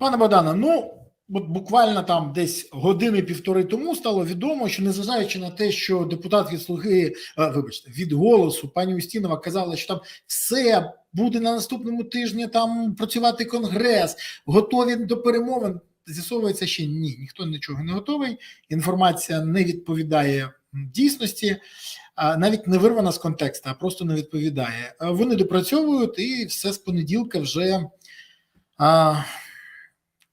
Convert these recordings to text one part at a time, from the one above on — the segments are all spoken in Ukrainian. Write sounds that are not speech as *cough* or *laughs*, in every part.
Пане Богдане, ну от буквально там десь години-півтори тому стало відомо, що незважаючи на те, що депутат від слуги, е, вибачте, від голосу пані Устінова казала, що там все буде на наступному тижні там працювати конгрес, готові до перемовин. З'ясовується, ще ні, ніхто нічого не готовий. Інформація не відповідає дійсності, навіть не вирвана з контексту, а просто не відповідає. Е, Вони допрацьовують, і все з понеділка вже а,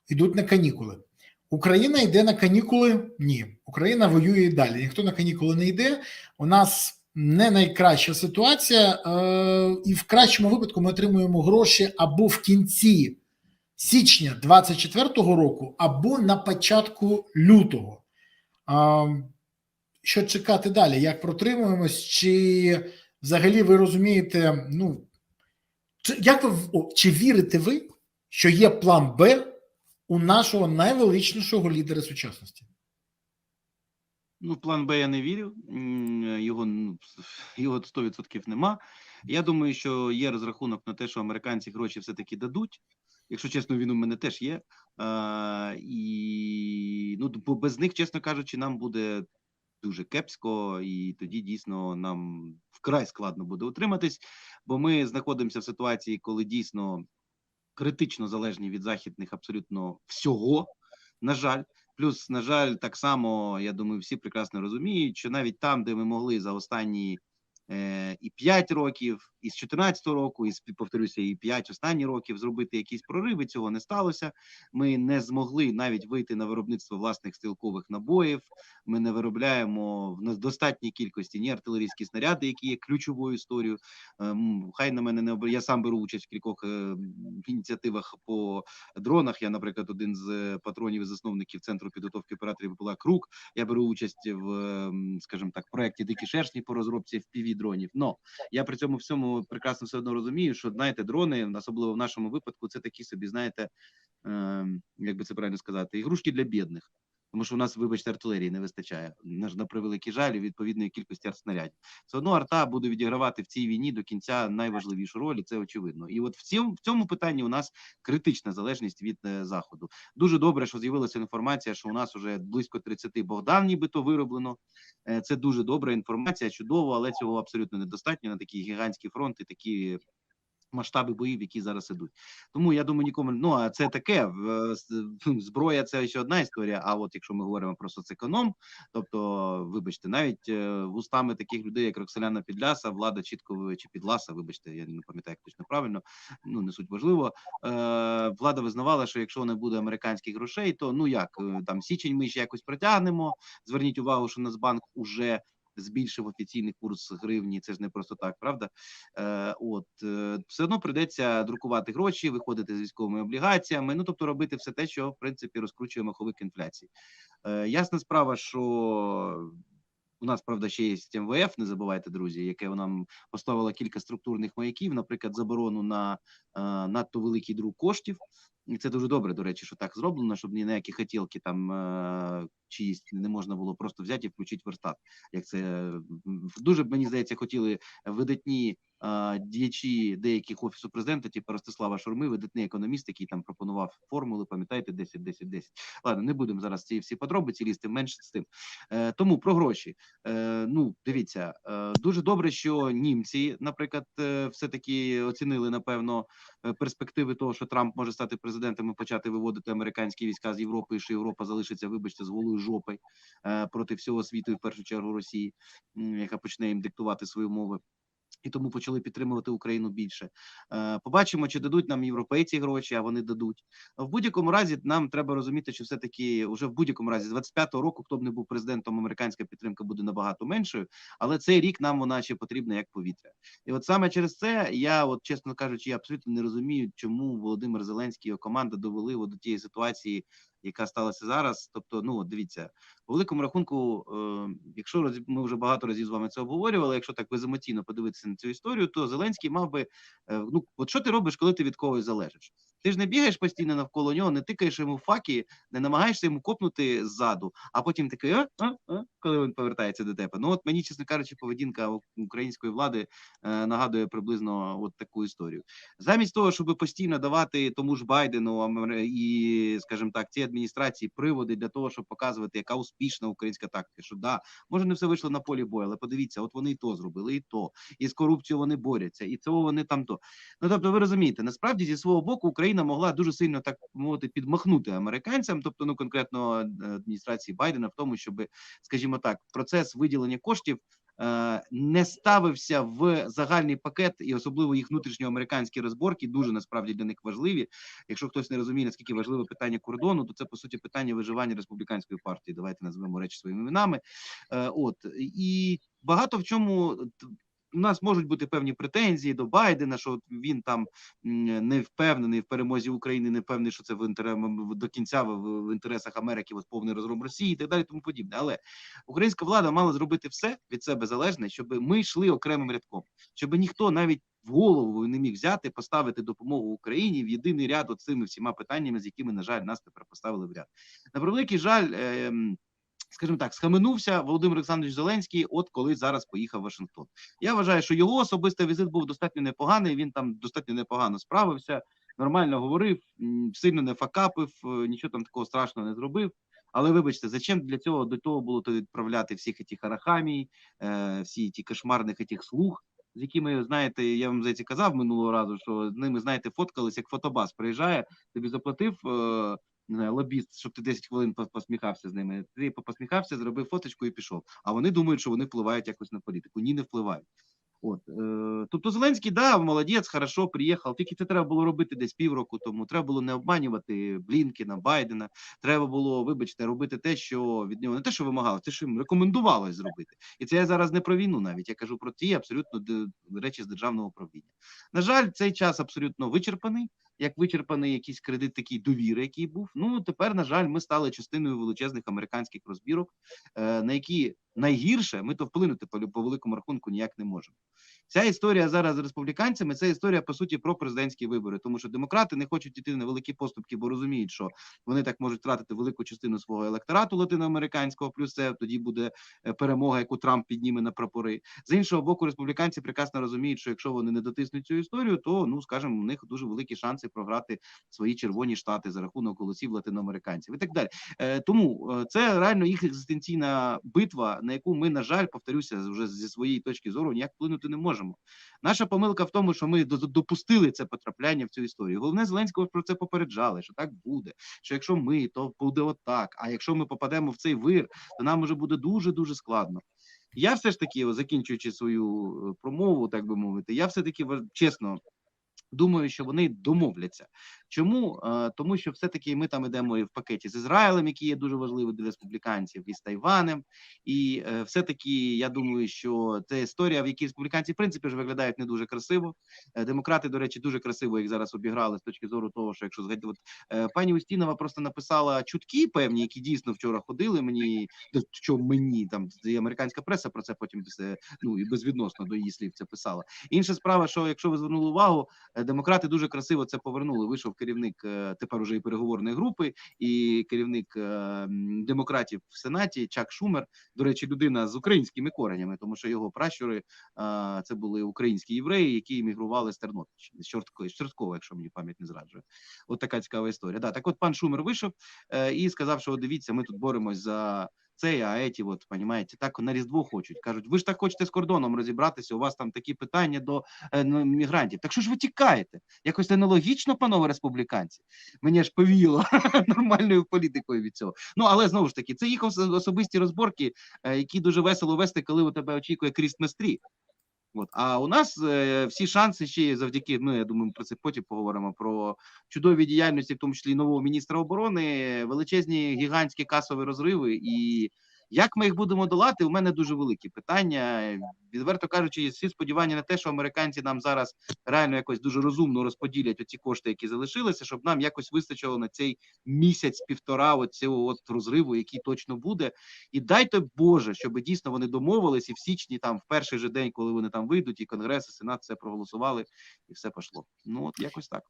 йдуть на канікули. Україна йде на канікули? Ні. Україна воює і далі. Ніхто на канікули не йде. У нас не найкраща ситуація, е, і в кращому випадку ми отримуємо гроші або в кінці січня 24-го року, або на початку лютого. А, що чекати далі? Як протримуємось? Чи взагалі ви розумієте? Ну як ви чи вірите ви, що є план Б у нашого найвеличнішого лідера сучасності? Ну, план Б я не вірю. Його ну, його 100% нема. Я думаю, що є розрахунок на те, що американці гроші все-таки дадуть. Якщо чесно, він у мене теж є. А, і ну, бо без них, чесно кажучи, нам буде дуже кепсько, і тоді дійсно нам вкрай складно буде утриматись, бо ми знаходимося в ситуації, коли дійсно критично залежні від західних абсолютно всього. На жаль, плюс, на жаль, так само я думаю, всі прекрасно розуміють, що навіть там, де ми могли за останні і 5 років, і з 14 року, і повторюся, і 5 останні років зробити якісь прориви, цього не сталося. Ми не змогли навіть вийти на виробництво власних стрілкових набоїв. Ми не виробляємо в достатній кількості ні артилерійські снаряди, які є ключовою історією. Ем, Хай на мене не обр... Я сам беру участь в кількох е, ініціативах по дронах. Я, наприклад, один з е, патронів і засновників центру підготовки операторів була Крук. Я беру участь в, ем, скажімо так, проєкті Дикі шершні по розробці fpv дронів. Но я при цьому всьому прекрасно все одно розумію, що знаєте, дрони, особливо в нашому випадку, це такі собі, знаєте, е, як би це правильно сказати, ігрушки для бідних. Тому що у нас, вибачте, артилерії не вистачає. На, превеликий жаль, відповідної кількості артснарядів. Все одно арта буде відігравати в цій війні до кінця найважливішу роль, і це очевидно. І от в цьому в цьому питанні у нас критична залежність від е, заходу. Дуже добре, що з'явилася інформація, що у нас вже близько 30 Богдан, нібито вироблено. Е, Це дуже добра інформація, чудово, але цього абсолютно недостатньо на такі гігантські фронти, такі масштаби боїв, які зараз ідуть. Тому я думаю, нікому ну а це таке зброя. Це ще одна історія. А от якщо ми говоримо про соцеконом, тобто, вибачте, навіть е, вустами таких людей, як Роксоляна Підляса, влада чітко чи Підласа, вибачте, я не пам'ятаю як точно правильно. Ну не суть важливо. Е, влада визнавала, що якщо не буде американських грошей, то ну як е, там січень ми ще якось протягнемо. Зверніть увагу, що Нацбанк уже збільшив офіційний курс гривні. Це ж не просто так, правда? Е, от е, все одно прийдеться друкувати гроші, виходити з військовими облігаціями. Ну тобто робити все те, що в принципі розкручує маховик інфляції. Е, ясна справа, що у нас правда ще є МВФ, не забувайте, друзі, яке нам поставило кілька структурних маяків, наприклад, заборону на е, надто великий друк коштів. І це дуже добре, до речі, що так зроблено, щоб ні на які хотілки там е, чиїсь не можна було просто взяти і включити верстат. Як це дуже мені здається, хотіли видатні е, діячі деяких офісу президента, типу Ростислава Шурми, видатний економіст, який там пропонував формули, пам'ятаєте, 10, 10, 10. Ладно, не будемо зараз ці всі подробиці лізти, менше з тим. Е, тому про гроші. Е, ну, дивіться, е, дуже добре, що німці, наприклад, е, все-таки оцінили, напевно, перспективи того, що Трамп може стати президентом і почати виводити американські війська з Європи, і що Європа залишиться, вибачте, з голою жопою е, проти всього світу, і в першу чергу Росії, яка почне їм диктувати свої умови. І тому почали підтримувати Україну більше. Е, Побачимо, чи дадуть нам європейці гроші, а вони дадуть. В будь-якому разі нам треба розуміти, що все таки вже в будь-якому разі з 25-го року, хто б не був президентом, американська підтримка буде набагато меншою. Але цей рік нам вона ще потрібна як повітря. І от саме через це я, от чесно кажучи, я абсолютно не розумію, чому Володимир Зеленський і його команда довели от до тієї ситуації, яка сталася зараз. Тобто, ну дивіться, по великому рахунку, е, якщо ми вже багато разів з вами це обговорювали, якщо так беземоційно подивитися на цю історію, то Зеленський мав би е, ну от що ти робиш, коли ти від когось залежиш? Ти ж не бігаєш постійно навколо нього, не тикаєш йому в факи, не намагаєшся йому копнути ззаду, а потім такий, а, а, а, коли він повертається до тебе. Ну от мені, чесно кажучи, поведінка української влади е, нагадує приблизно от таку історію. Замість того, щоб постійно давати тому ж Байдену і, скажімо так, цій адміністрації приводи для того, щоб показувати, яка успішна українська тактика, що да, може не все вийшло на полі бою, але подивіться, от вони і то зробили, і то, і з корупцією вони борються, і цього вони там то. Ну тобто, ви розумієте, насправді зі свого боку Україна могла дуже сильно так мовити підмахнути американцям, тобто ну конкретно е, адміністрації Байдена, в тому, щоб, скажімо так, процес виділення коштів. Е, Не ставився в загальний пакет, і особливо їх внутрішньоамериканські розборки дуже насправді для них важливі. Якщо хтось не розуміє, наскільки важливе питання кордону, то це по суті питання виживання республіканської партії. Давайте назвемо речі своїми іменами. Е, От і багато в чому у нас можуть бути певні претензії до Байдена, що він там не впевнений в перемозі України, не впевнений, що це в інтерес до кінця в, інтересах Америки, от повний розгром Росії і так далі, тому подібне. Але українська влада мала зробити все від себе залежне, щоб ми йшли окремим рядком, щоб ніхто навіть в голову не міг взяти, поставити допомогу Україні в єдиний ряд от цими всіма питаннями, з якими, на жаль, нас тепер поставили в ряд. На превеликий жаль. ем, Скажімо так, схаменувся Володимир Олександрович Зеленський, от коли зараз поїхав в Вашингтон. Я вважаю, що його особистий візит був достатньо непоганий. Він там достатньо непогано справився, нормально говорив, сильно не факапив, е, нічого там такого страшного не зробив. Але вибачте, зачем для цього до того було то відправляти всіх ті харахамій, е, всі ті кошмарних тих слуг, з якими знаєте, я вам здається казав минулого разу, що з ними знаєте, фоткались, як фотобас приїжджає, тобі заплатив. Не лобіст, щоб ти 10 хвилин посміхався з ними. Ти посміхався, зробив фоточку і пішов. А вони думають, що вони впливають якось на політику. Ні, не впливають. От е, тобто Зеленський, да, молодець, хорошо, приїхав. Тільки це треба було робити десь півроку тому. Треба було не обманювати Блінкіна, Байдена. Треба було, вибачте, робити те, що від нього не те, що вимагалось, те, що їм рекомендувалось зробити. І це я зараз не про війну, навіть я кажу про ті абсолютно речі з державного управління. На жаль, цей час абсолютно вичерпаний. Як вичерпаний якийсь кредит такий довіри, який був. Ну тепер, на жаль, ми стали частиною величезних американських розбірок, е, на які найгірше ми то вплинути по, по великому рахунку ніяк не можемо. Ця історія зараз з республіканцями це історія по суті про президентські вибори, тому що демократи не хочуть йти на великі поступки, бо розуміють, що вони так можуть втратити велику частину свого електорату латиноамериканського. Плюс це тоді буде е, перемога, яку Трамп підніме на прапори. З іншого боку, республіканці прекрасно розуміють, що якщо вони не дотиснуть цю історію, то ну скажімо, у них дуже великі шанси програти свої червоні штати за рахунок голосів латиноамериканців і так далі. Е, тому е, це реально їх екзистенційна битва, на яку ми, на жаль, повторюся, вже зі своєї точки зору ніяк вплинути не можемо. Наша помилка в тому, що ми допустили це потрапляння в цю історію. Головне Зеленського про це попереджали, що так буде. Що якщо ми, то буде отак. А якщо ми попадемо в цей вир, то нам уже буде дуже дуже складно. Я все ж таки, закінчуючи свою е, промову, так би мовити, я все таки чесно думаю, що вони домовляться. Чому? Е, Тому що все-таки ми там ідемо і в пакеті з Ізраїлем, який є дуже важливий для республіканців, і з Тайванем. І е, все-таки я думаю, що це історія, в якій республіканці в принципі ж виглядають не дуже красиво. Е, Демократи, до речі, дуже красиво їх зараз обіграли з точки зору того, що якщо згадати, от, пані Устінова просто написала чутки певні, які дійсно вчора ходили. Мені що мені там і американська преса про це потім все, ну і безвідносно до її слів це писала. Інша справа, що якщо ви звернули увагу, демократи дуже красиво це повернули. Вийшов керівник е, тепер уже і переговорної групи, і керівник е, демократів в сенаті Чак Шумер. До речі, людина з українськими коренями, тому що його пращури е, це були українські євреї, які емігрували з Тернопільщини, з Чорткова, з Чорткова, якщо мені пам'ять не зраджує. От така цікава історія. Да, так от пан Шумер вийшов і сказав, що дивіться, ми тут боремось за. Це, а еті, от, понімаєте, так на Різдво хочуть. Кажуть, ви ж так хочете з кордоном розібратися, у вас там такі питання до е, ну, мігрантів. Так що ж ви тікаєте? Якось нелогічно, панове республіканці. Мені ж повіяло *laughs* нормальною політикою від цього. Ну, але знову ж таки, це їх особисті розборки, е, які дуже весело вести, коли у тебе очікує кріст-местрі. От. А у нас е, всі шанси ще є завдяки, ну я думаю, ми про це потім поговоримо про чудові діяльності, в тому числі нового міністра оборони, величезні гігантські касові розриви і Як ми їх будемо долати? У мене дуже великі питання. Відверто кажучи, є всі сподівання на те, що американці нам зараз реально якось дуже розумно розподілять оці кошти, які залишилися, щоб нам якось вистачило на цей місяць-півтора оцього от розриву, який точно буде. І дайте Боже, щоб дійсно вони домовились, і в січні, там в перший же день, коли вони там вийдуть, і Конгрес, і Сенат все проголосували, і все пішло. Ну от якось так.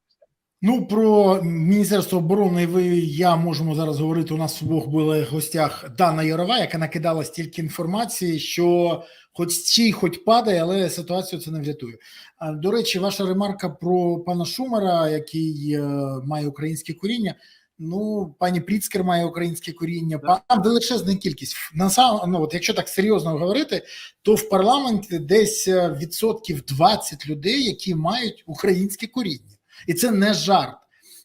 Ну про міністерство оборони. Ви я можемо зараз говорити. У нас в обох були в гостях Дана Ярова, яка накидала стільки інформації, що хоч стій, хоч падає, але ситуацію це не врятує. До речі, ваша ремарка про пана Шумера, який е, має українське коріння. Ну, пані Пріцкер має українське коріння. Так. Там величезна кількість. На сам, ну, от якщо так серйозно говорити, то в парламенті десь е, відсотків 20 людей, які мають українське коріння. І це не жарт.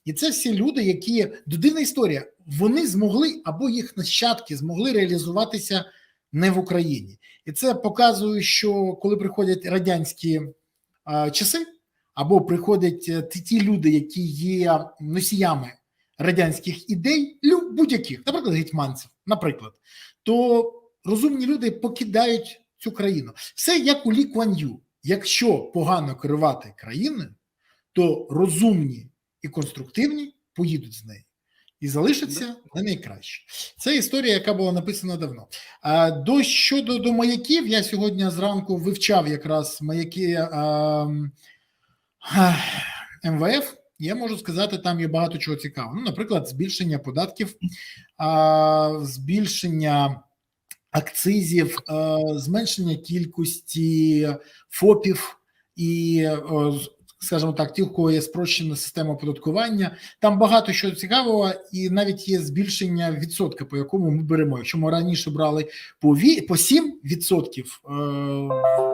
І це всі люди, які дивна історія, вони змогли або їх нащадки змогли реалізуватися не в Україні. І це показує, що коли приходять радянські а, часи, або приходять е, ті, люди, які є носіями радянських ідей, будь-яких, наприклад, гетьманців, наприклад, то розумні люди покидають цю країну. Все як у Лі Куан. Якщо погано керувати країною, то розумні і конструктивні поїдуть з неї і залишаться на найкраще. Це історія, яка була написана давно. А до щодо до маяків, я сьогодні зранку вивчав якраз маяки а, а, МВФ. Я можу сказати, там є багато чого цікавого. Ну, наприклад, збільшення податків, а, збільшення акцизів, а, зменшення кількості ФОПів і скажімо так, ті, у кого є спрощена система оподаткування. Там багато що цікавого, і навіть є збільшення відсотка, по якому ми беремо. Якщо ми раніше брали по по 7 відсотків, е,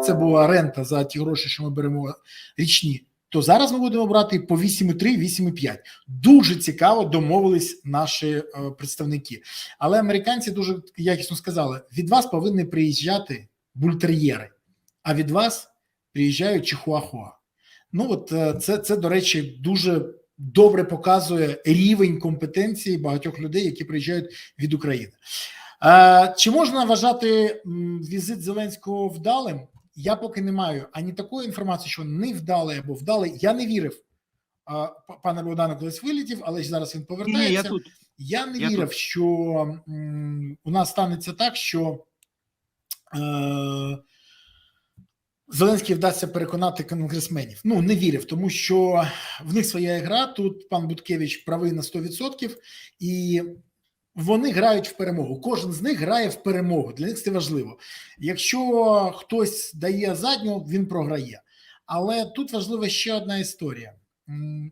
це була рента за ті гроші, що ми беремо річні. То зараз ми будемо брати по 8,3, 8,5. Дуже цікаво домовились наші е, представники. Але американці дуже якісно сказали: від вас повинні приїжджати бультер'єри, а від вас приїжджають чихуахуа. Ну от е, це, це, до речі, дуже добре показує рівень компетенції багатьох людей, які приїжджають від України. Е, чи можна вважати візит Зеленського вдалим? Я поки не маю ані такої інформації, що не вдалий або вдалий. Я не вірив. Пане Богдане колись вилетів, але зараз він повертається. ні, я тут. Я не Я вірив, тут. що у нас станеться так, що е, Зеленський вдасться переконати конгресменів. Ну не вірив, тому що в них своя гра. Тут пан Буткевич правий на 100%, і вони грають в перемогу. Кожен з них грає в перемогу. Для них це важливо. Якщо хтось дає задню, він програє. Але тут важлива ще одна історія.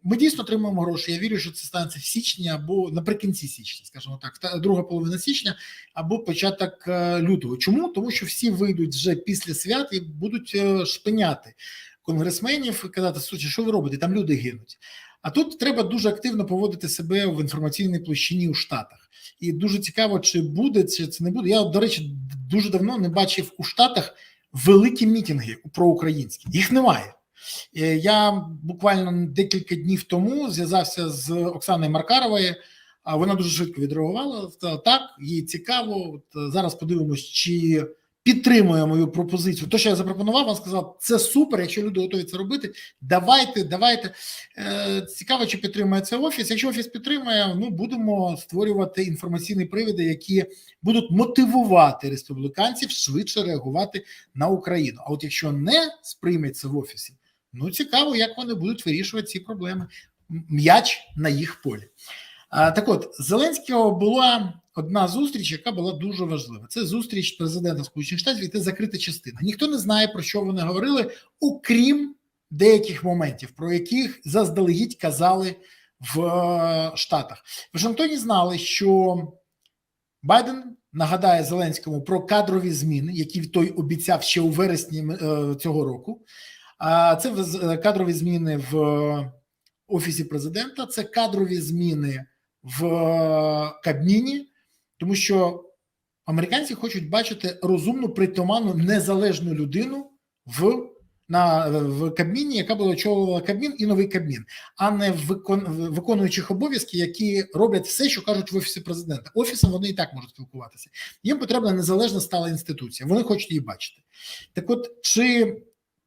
Ми дійсно отримуємо гроші. Я вірю, що це станеться в січні або наприкінці січня, скажімо так, та друга половина січня або початок е, лютого. Чому? Тому що всі вийдуть вже після свят і будуть е, шпиняти конгресменів і казати, слухайте, що ви робите? Там люди гинуть. А тут треба дуже активно поводити себе в інформаційній площині у Штатах. І дуже цікаво, чи буде чи це не буде. Я, до речі, дуже давно не бачив у Штатах великі мітинги проукраїнські. Їх немає. Е, Я буквально декілька днів тому зв'язався з Оксаною Маркаровою. Вона дуже швидко відреагувала. Та, Так, їй цікаво. От е, зараз подивимось, чи підтримує мою пропозицію. То, що я запропонував, вона сказала, це супер. Якщо люди готові це робити, давайте, давайте. Е, Цікаво, чи підтримує це офіс. Якщо офіс підтримує, ну будемо створювати інформаційні привіди, які будуть мотивувати республіканців швидше реагувати на Україну. А от якщо не сприйметься в офісі, ну цікаво, як вони будуть вирішувати ці проблеми. М'яч на їх полі. А, так от, Зеленського була одна зустріч, яка була дуже важлива. Це зустріч президента Сполучених Штатів, і це закрита частина. Ніхто не знає, про що вони говорили, окрім деяких моментів, про яких заздалегідь казали в е, Штатах. Вашингтоні знали, що Байден нагадає Зеленському про кадрові зміни, які той обіцяв ще у вересні е, цього року. А це кадрові зміни в офісі президента, це кадрові зміни в Кабміні, тому що американці хочуть бачити розумну, притаманну, незалежну людину в на в Кабміні, яка була очолювала Кабмін і новий Кабмін, а не викон, виконуючих обов'язки, які роблять все, що кажуть в офісі президента. Офісом вони і так можуть спілкуватися. Їм потрібна незалежна стала інституція. Вони хочуть її бачити. Так, от чи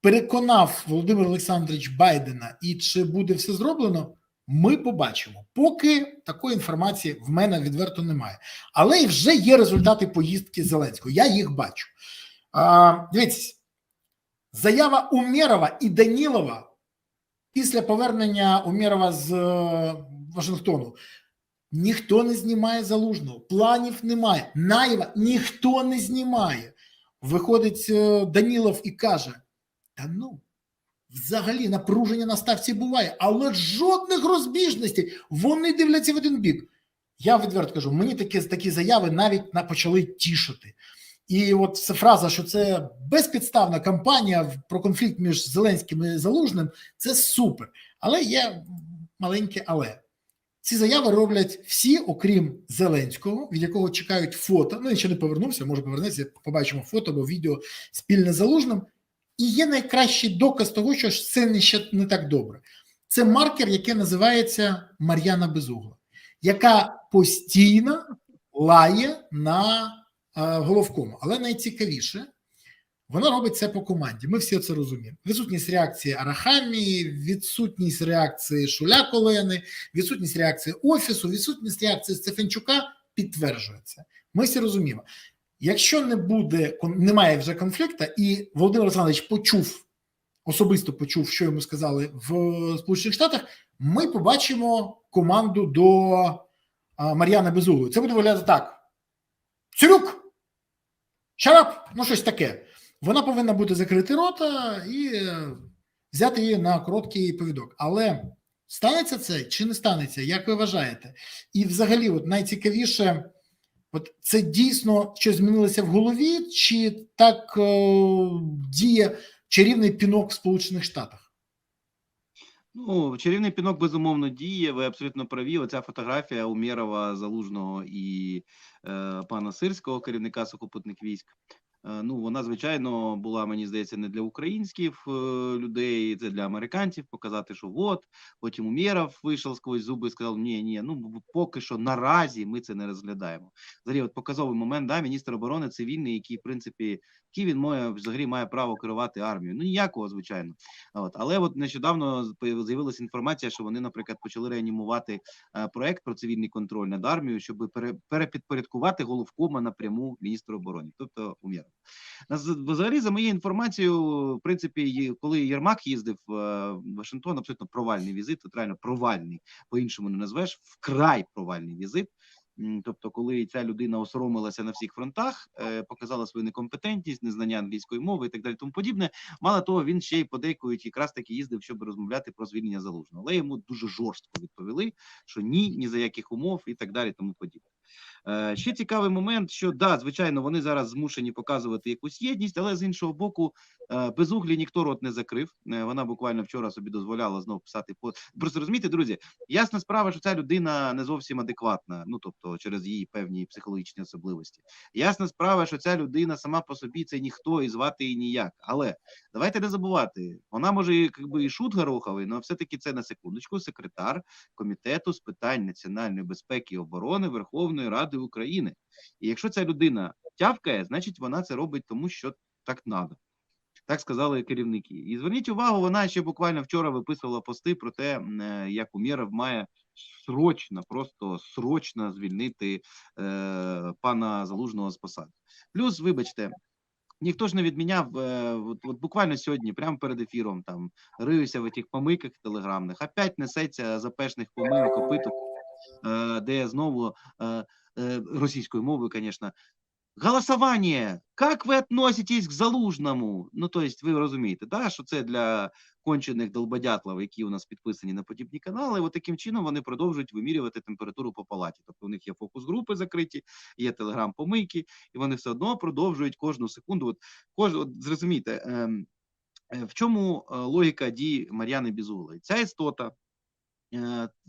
переконав Володимир Олександрович Байдена і чи буде все зроблено? Ми побачимо. Поки такої інформації в мене відверто немає. Але вже є результати поїздки Зеленського. Я їх бачу. А, Дивіться, заява Умєрова і Данілова після повернення Умєрова з е, Вашингтону. Ніхто не знімає залужного, планів немає. Наєва ніхто не знімає. Виходить е, Данілов і каже: Та ну, взагалі напруження на ставці буває, але жодних розбіжностей. Вони дивляться в один бік. Я відверто кажу, мені такі, такі заяви навіть на почали тішити. І от ця фраза, що це безпідставна кампанія про конфлікт між Зеленським і Залужним, це супер. Але є маленьке але. Ці заяви роблять всі, окрім Зеленського, від якого чекають фото. Ну, він ще не повернувся, може повернеться, побачимо фото або відео спільне з Залужним. І є найкращий доказ того, що це не ще не так добре. Це маркер, який називається Мар'яна Безугла, яка постійно лає на е, головкому. Але найцікавіше, вона робить це по команді. Ми всі це розуміємо. Відсутність реакції Арахамії, відсутність реакції Шуля Колени, відсутність реакції Офісу, відсутність реакції Стефанчука підтверджує це. Ми всі розуміємо. Якщо не буде немає вже конфлікту, і Володимир Олександрович почув особисто почув, що йому сказали в Сполучених Штатах, ми побачимо команду до а, Мар'яни Безуглої. Це буде виглядати так: Цюрюк! Шарап! Ну, щось таке. Вона повинна бути закрити рота і е, взяти її на короткий повідок. Але станеться це чи не станеться, як ви вважаєте? І взагалі, от найцікавіше, от це дійсно щось змінилося в голові, чи так е, діє чарівний пінок в Сполучених Штатах? Ну, чарівний пінок безумовно діє. Ви абсолютно праві. Оця фотографія Умєрова, Залужного і е, пана Сирського, керівника сухопутних військ. Е, ну, вона, звичайно, була, мені здається, не для українських е, людей, це для американців. Показати, що от потім Умєров вийшов сквозь зуби і сказав: ні, ні, ну поки що наразі ми це не розглядаємо. Взагалі, от показовий момент, да, міністр оборони цивільний, який, в принципі, який він має взагалі має право керувати армією. Ну ніякого, звичайно. От але от нещодавно з'явилася інформація, що вони, наприклад, почали реанімувати е, проект про цивільний контроль над армією, щоб пере, перепідпорядкувати головкома напряму міністру оборони, тобто. Нас взагалі, за моєю інформацією, в принципі, коли Єрмак їздив е, в Вашингтон, абсолютно провальний візит, от реально провальний, по-іншому не назвеш, вкрай провальний візит. Тобто, коли ця людина осоромилася на всіх фронтах, е, показала свою некомпетентність, незнання англійської мови і так далі, тому подібне. Мало того, він ще й подейкують якраз таки їздив, щоб розмовляти про звільнення залужного. Але йому дуже жорстко відповіли, що ні, ні за яких умов і так далі, тому подібне. Е, ще цікавий момент, що да, звичайно, вони зараз змушені показувати якусь єдність, але з іншого боку, е, без углі ніхто рот не закрив. Е, вона буквально вчора собі дозволяла знову писати по просто розумієте, друзі. Ясна справа, що ця людина не зовсім адекватна, ну тобто через її певні психологічні особливості. Ясна справа, що ця людина сама по собі це ніхто і звати її ніяк. Але давайте не забувати, вона може якби і шут гороховий, але все-таки це на секундочку секретар комітету з питань національної безпеки і оборони Верховної Ради України. І якщо ця людина тявкає, значить вона це робить тому, що так надо. Так сказали керівники. І зверніть увагу, вона ще буквально вчора виписувала пости про те, е, як Умєров має срочно, просто срочно звільнити е, пана Залужного з посади. Плюс, вибачте, ніхто ж не відміняв е, от, от буквально сьогодні, прямо перед ефіром, там риюся в тих помийках телеграмних, опять несеться запешних помилок опиток, е, де знову е, російською мовою, звісно. Голосование. Как ви относитесь к залужному? Ну, то есть, ви розумієте, да, що це для кончених долбодятлів, які у нас підписані на подібні канали. От таким чином вони продовжують вимірювати температуру по палаті. Тобто у них є фокус-групи закриті, є телеграм-помийки, і вони все одно продовжують кожну секунду. От, кож, от зрозумійте, ем, е, в чому е, логіка дії Мар'яни Бізулої? Ця істота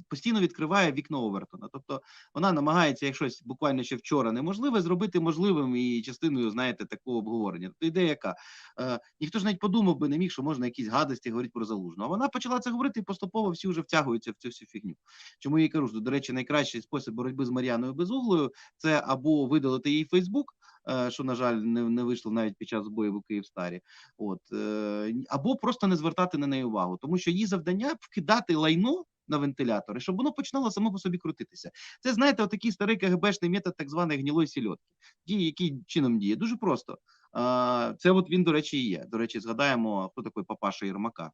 постійно відкриває вікно Овертона. Тобто вона намагається, як буквально ще вчора неможливе, зробити можливим і частиною, знаєте, такого обговорення. Тобто ідея яка? Е, ніхто ж навіть подумав би не міг, що можна якісь гадості говорити про залужну. А вона почала це говорити, і поступово всі вже втягуються в цю всю фігню. Чому я їй кажу, що, до речі, найкращий спосіб боротьби з Мар'яною Безуглою це або видалити її Фейсбук, е, що, на жаль, не, не вийшло навіть під час бою в Київстарі. От е, або просто не звертати на неї увагу, тому що її завдання вкидати лайно на вентилятори, щоб воно починало само по собі крутитися. Це знаєте, отакий старий КГБшний метод так званої гнілої сільотки. Діє, який чином діє? Дуже просто. Це от він, до речі, і є. До речі, згадаємо, хто такий папаша Єрмака.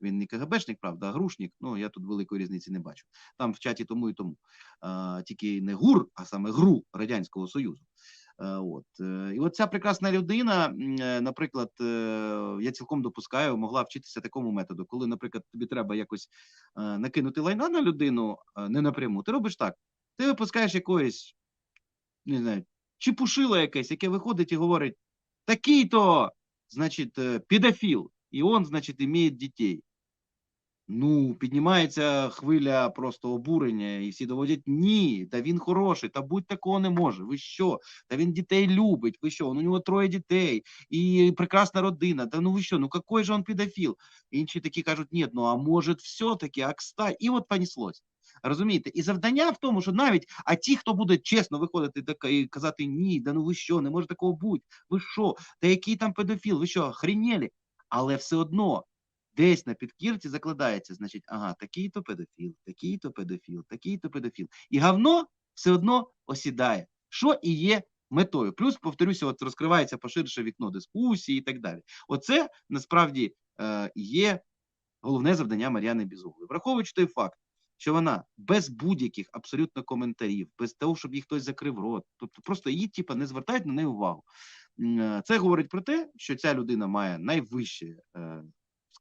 Він не КГБшник, правда, а грушник. Ну я тут великої різниці не бачу. Там в чаті тому і тому. Тільки не ГУР, а саме ГРУ Радянського Союзу. Е, От і от ця прекрасна людина, е, наприклад, я цілком допускаю, могла вчитися такому методу, коли, наприклад, тобі треба якось е, накинути лайна на людину е, не напряму. Ти робиш так: ти випускаєш якоїсь, не знаю, чепушила якесь, яке виходить і говорить: такий-то, значить, е, педофіл, і він, значить, має дітей. Ну, піднімається хвиля просто обурення, і всі доводять ні, та він хороший, та будь такого не може. Ви що? Та він дітей любить. Ви що? Ну, у нього троє дітей і прекрасна родина. Та ну ви що? Ну який же він педофіл? Інші такі кажуть, ні, ну а може, все-таки, а кста, і от понеслось. Розумієте? І завдання в тому, що навіть а ті, хто буде чесно виходити і казати ні, да ну ви що, не може такого бути. Ви що? Та який там педофіл? Ви що, охренєлі? Але все одно десь на підкірці закладається, значить, ага, такий-то педофіл, такий-то педофіл, такий-то педофіл. І говно все одно осідає, що і є метою. Плюс, повторюся, от розкривається поширше вікно дискусії і так далі. Оце насправді е, є головне завдання Мар'яни Бізугли. Враховуючи той факт, що вона без будь-яких абсолютно коментарів, без того, щоб їй хтось закрив рот, тобто просто її, типа, не звертають на неї увагу. Е, Це говорить про те, що ця людина має найвище, е,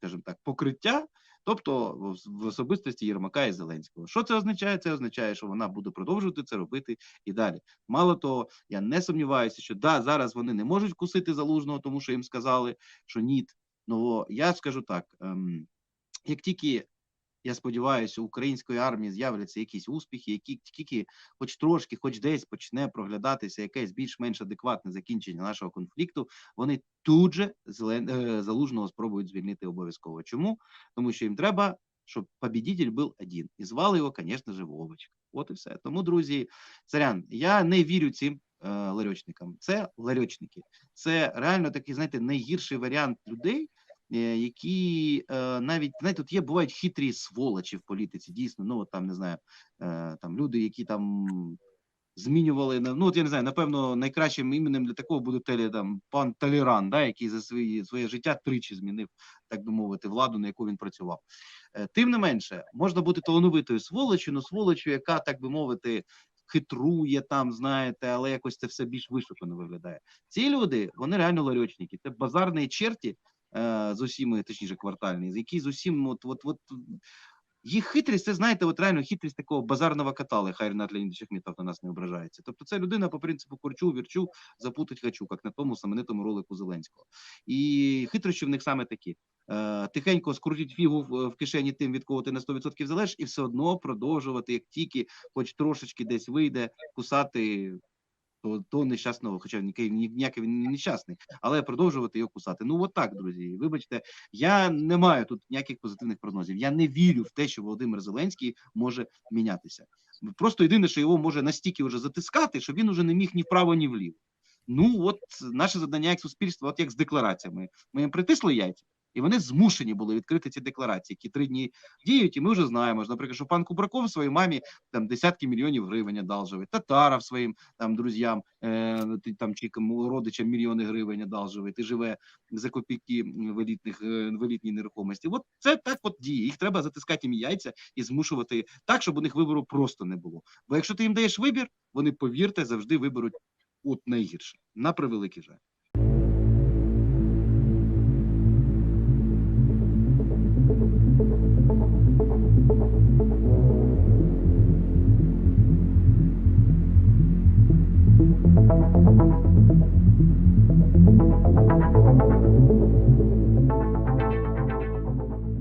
скажімо так, покриття, тобто в- особистості Єрмака і Зеленського. Що це означає? Це означає, що вона буде продовжувати це робити і далі. Мало того, я не сумніваюся, що да, зараз вони не можуть кусити залужного, тому що їм сказали, що ні. Ну я скажу так: ем, як тільки я сподіваюся, у української армії з'являться якісь успіхи, які тільки, хоч трошки, хоч десь почне проглядатися якесь більш-менш адекватне закінчення нашого конфлікту, вони тут же е, залужного спробують звільнити обов'язково. Чому? Тому що їм треба, щоб побідитель був один. І звали його, звісно ж, Вовочка. От і все. Тому, друзі, царян, я не вірю цим е, ларьочникам. Це ларьочники. Це реально такий, знаєте, найгірший варіант людей, які е, навіть знаєте, тут є бувають хитрі сволочі в політиці. Дійсно, ну от там не знаю, е, там люди, які там змінювали ну от я не знаю, напевно, найкращим іменем для такого буде теле там пан Таліран, да, який за свої своє життя тричі змінив, так би мовити, владу, на яку він працював. Е, Тим не менше, можна бути талановитою сволочю, ну сволочю, яка так би мовити. Хитрує там, знаєте, але якось це все більш вишукано виглядає. Ці люди, вони реально ларьочники. Це базарні черті е, з усіми, точніше, квартальні, з які з усім, от, от, от їх хитрість, це знаєте, от реально хитрість такого базарного катала, хай Ренат Леонідович Ахметов на нас не ображається. Тобто це людина по принципу корчу, вірчу, запутать хочу, як на тому знаменитому ролику Зеленського. І хитрощі в них саме такі. Е, тихенько скрутіть фігу в кишені тим, від кого ти на 100% залежиш, і все одно продовжувати, як тільки хоч трошечки десь вийде, кусати то, то нещасного, хоча ніякий, він не нещасний, але продовжувати його кусати. Ну от так, друзі. Вибачте, я не маю тут ніяких позитивних прогнозів. Я не вірю в те, що Володимир Зеленський може мінятися. Просто єдине, що його може настільки вже затискати, що він уже не міг ні вправо, ні вліво. Ну от наше завдання як суспільства, от як з деклараціями. Ми їм притисли яйця. І вони змушені були відкрити ці декларації, які три дні діють. І ми вже знаємо, що, наприклад, що пан Кубраков своїй мамі там десятки мільйонів гривень одалживає, Татаров своїм там друзям, е, там чи родичам мільйони гривень одалживає, ти живе за копійки в елітних е, в елітній нерухомості. От це так от діє. Їх треба затискати їм яйця і змушувати так, щоб у них вибору просто не було. Бо якщо ти їм даєш вибір, вони повірте, завжди виберуть от найгірше. На превеликий жаль.